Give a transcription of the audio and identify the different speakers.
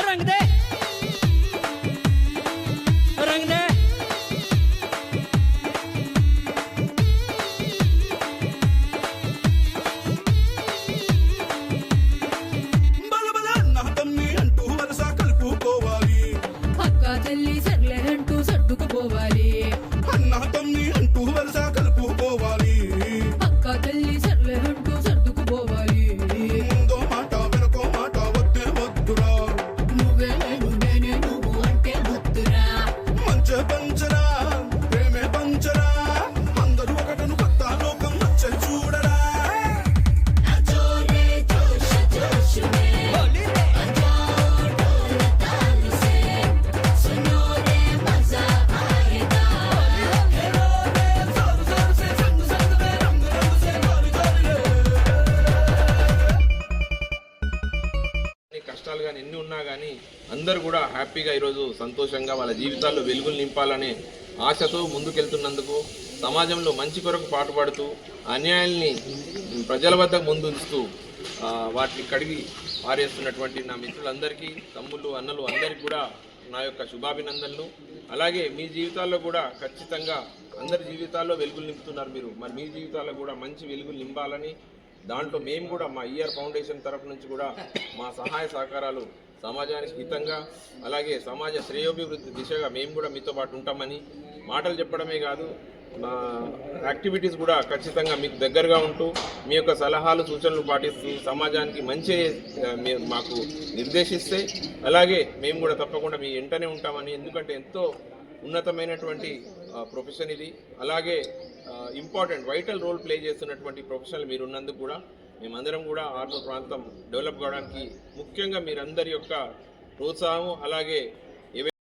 Speaker 1: ਰੰਗ
Speaker 2: ਦੇ కష్టాలు కానీ ఎన్ని ఉన్నా కానీ అందరూ కూడా హ్యాపీగా ఈరోజు సంతోషంగా వాళ్ళ జీవితాల్లో వెలుగులు నింపాలనే ఆశతో ముందుకెళ్తున్నందుకు సమాజంలో మంచి కొరకు పాటుపడుతూ అన్యాయాల్ని ప్రజల వద్ద ముందుంచుతూ వాటిని కడిగి పారేస్తున్నటువంటి నా మిత్రులందరికీ తమ్ముళ్ళు అన్నలు అందరికీ కూడా నా యొక్క శుభాభినందనలు. అలాగే మీ జీవితాల్లో కూడా ఖచ్చితంగా అందరి జీవితాల్లో వెలుగులు నింపుతున్నారు మీరు. మరి మీ జీవితాల్లో కూడా మంచి వెలుగులు నింపాలని దాంట్లో మేము కూడా మా ఇయర్ ఫౌండేషన్ తరఫు నుంచి కూడా మా సహాయ సహకారాలు సమాజానికి హితంగా అలాగే సమాజ శ్రేయోభివృద్ధి దిశగా మేము కూడా మీతో పాటు ఉంటామని మాటలు చెప్పడమే కాదు మా యాక్టివిటీస్ కూడా ఖచ్చితంగా మీకు దగ్గరగా ఉంటూ మీ యొక్క సలహాలు సూచనలు పాటిస్తూ సమాజానికి మంచి మాకు నిర్దేశిస్తే అలాగే మేము కూడా తప్పకుండా మీ వెంటనే ఉంటామని ఎందుకంటే ఎంతో ఉన్నతమైనటువంటి ప్రొఫెషన్ ఇది. అలాగే ఇంపార్టెంట్ వైటల్ రోల్ ప్లే చేస్తున్నటువంటి ప్రొఫెషనల్ మీరు ఉన్నందుకు కూడా మేమందరం కూడా ఆర్మూర్ ప్రాంతం డెవలప్ కావడానికి ముఖ్యంగా మీరందరి యొక్క ప్రోత్సాహం అలాగే